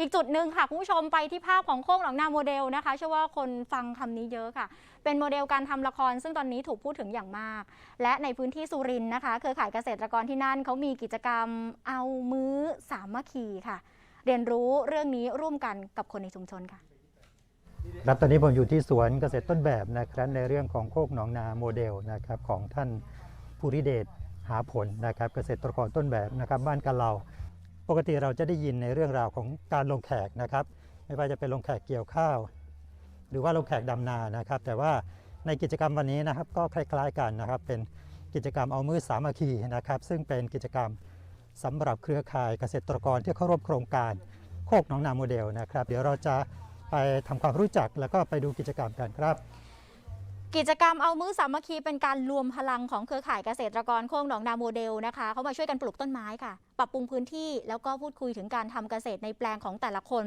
อีกจุดหนึ่งค่ะคุณผู้ชมไปที่ภาพของโค้งหนองนาโมเดลนะคะเชื่อว่าคนฟังคำนี้เยอะค่ะ เป็นโมเดลการทำละคร ซึ่งตอนนี้ถูกพูดถึงอย่างมาก และในพื้นที่สุรินทร์นะคะเครือข่ายเกษตรกรที่นั่นเขามีกิจกรรมเอามื้อสามัคคีค่ะ เรียนรู้เรื่องนี้ร่วมกันกับคนในชุมชนค่ะครับตอนนี้ผมอยู่ที่สวนเกษตรต้นแบบนะครับในเรื่องของโคกหนองนาโมเดลนะครับของท่านภูริเดชหาผลนะครับเกษตรกรต้นแบบนะครับบ้านกะเรา ปกติเราจะได้ยินในเรื่องราวของการลงแขกนะครับ ไม่ว่าจะเป็นลงแขกเกี่ยวข้าว หรือว่าลงแขกดำนานะครับ แต่ว่าในกิจกรรมวันนี้นะครับ ก็คล้ายๆกันนะครับ เป็นกิจกรรมเอามือสามัคคีนะครับ ซึ่งเป็นกิจกรรมสำหรับเครือข่ายเกษตรกรที่เข้าร่วมโครงการโคกหนองนาโมเดลนะครับ เดี๋ยวเราจะไปทำความรู้จักแล้วก็ไปดูกิจกรรมกันครับ กิจกรรมเอามือสามัคคีเป็นการรวมพลังของเครือข่ายเกษตรกรโค้งหนองนาโมเดลนะคะ เขามาช่วยกันปลูกต้นไม้ค่ะ ปรับปรุงพื้นที่แล้วก็พูดคุยถึงการทำเกษตรในแปลงของแต่ละคน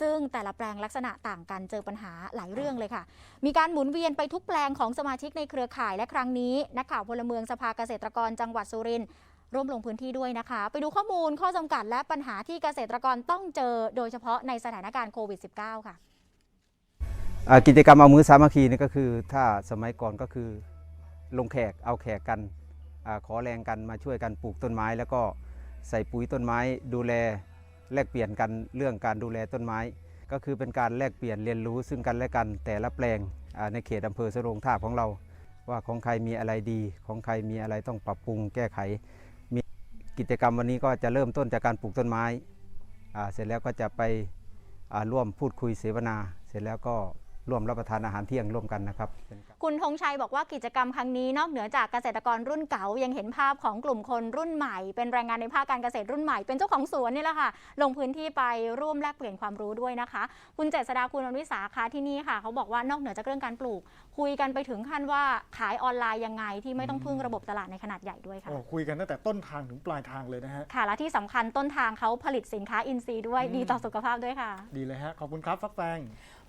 ซึ่งแต่ละแปลงลักษณะต่างกันเจอปัญหาหลายเรื่องเลยค่ะ มีการหมุนเวียนไปทุกแปลงของสมาชิกในเครือข่ายและครั้งนี้นักข่าวพลเมืองสภาเกษตรกรจังหวัดสุรินทร์ร่วมลงพื้นที่ด้วยนะคะ ไปดูข้อมูลข้อจำกัดและปัญหาที่เกษตรกรต้องเจอ โดยเฉพาะในสถานการณ์โควิด -19 ค่ะอ่า กิจกรรมเอามือสามัคคีนี่ก็คือ ถ้าสมัยก่อนก็คือลงแขกเอาแขกกันอขอแรงกันมาช่วยกันปลูกต้นไม้ แล้วก็ใส่ปุ๋ยต้นไม้ ดูแลแลกเปลี่ยนกันเรื่องการดูแลต้นไม้ ก็คือเป็นการแลกเปลี่ยนเรียนรู้ซึ่งกันและกันแต่ละแปลงในเขตอำเภอสรงท่าของเรา ว่าของใครมีอะไรดี ของใครมีอะไรต้องปรับปรุงแก้ไข มีกิจกรรมวันนี้ก็จะเริ่มต้นจากการปลูกต้นไม้เสร็จแล้วก็จะไปร่วมพูดคุยเสวนา เสร็จแล้วก็ ร่วมรับประทานอาหารเที่ยงร่วมกันนะครับ คุณธงชัยบอกว่ากิจกรรมครั้งนี้นอกเหนือจากเกษตรกรรุ่นเก่ายังเห็นภาพของกลุ่มคนรุ่นใหม่ เป็นแรงงานในภาคการเกษตรรุ่นใหม่เป็นเจ้าของสวนนี่แหละค่ะ ลงพื้นที่ไปร่วมแลกเปลี่ยนความรู้ด้วยนะคะ คุณเจษดาคุณอนุวิสาคะที่นี่ค่ะ เขาบอกว่านอกเหนือจากเรื่องการปลูก คุยกันไปถึงขั้นว่าขายออนไลน์ยังไงที่ไม่ต้องพึ่งระบบตลาดในขนาดใหญ่ด้วยค่ะโอ้คุยกันตั้งแต่ต้นทางถึงปลายทางเลยนะฮะค่ะและที่สำคัญต้นทางเขาผลิตสินค้าอินทรีย์ด้วยอืมดีต่อสุขภาพด้วยค่ะ ดีเลยฮะขอบคุณครับฟักแฟง